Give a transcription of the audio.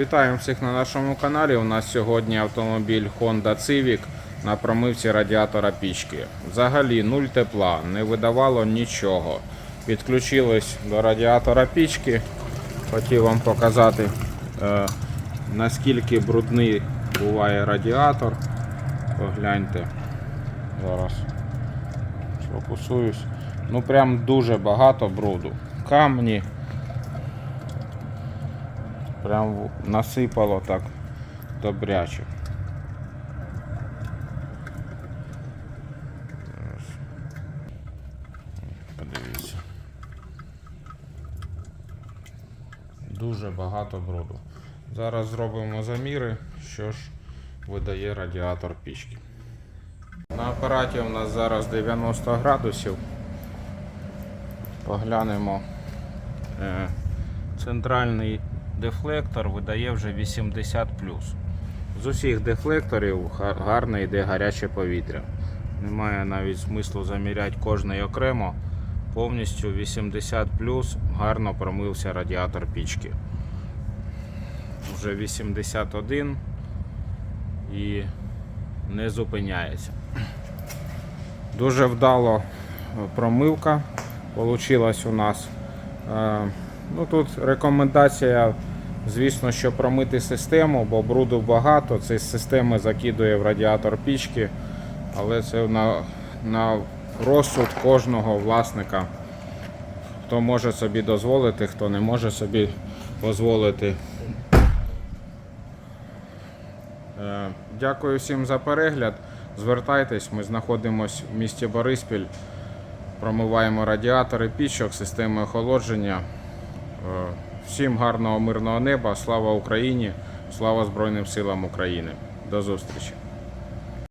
Вітаємо всіх на нашому каналі. У нас сьогодні автомобіль Honda Civic на промивці радіатора пічки. Взагалі нуль тепла, не видавало нічого. Підключились до радіатора пічки. Хотів вам показати, е, наскільки брудний буває радіатор. Погляньте. Зараз сфокусуюсь. Ну прям дуже багато бруду. Камні. Прям насипало так добряче. Подивіться. Дуже багато бруду. Зараз зробимо заміри, що ж видає радіатор пічки. На апараті у нас зараз 90 градусів. Поглянемо. Е, Центральний дефлектор видає вже 80 З усіх дефлекторів га- гарно йде гаряче повітря. Немає навіть смислу заміряти кожний окремо. Повністю 80 гарно промився радіатор пічки. Вже 81 і не зупиняється. Дуже вдало е, промивка получилась у нас. Ну тут рекомендація, звісно, що промити систему, бо бруду багато. Це з системи закидує в радіатор пічки, але це на, на розсуд кожного власника. Хто може собі дозволити, хто не може собі дозволити. Е, Дякую всім за перегляд. Звертайтесь, ми знаходимося в місті Бориспіль. Промиваємо радіатори пічок, системи охолодження. Е, Всім гарного мирного неба, слава Україні, слава Збройним силам України. До зустрічі!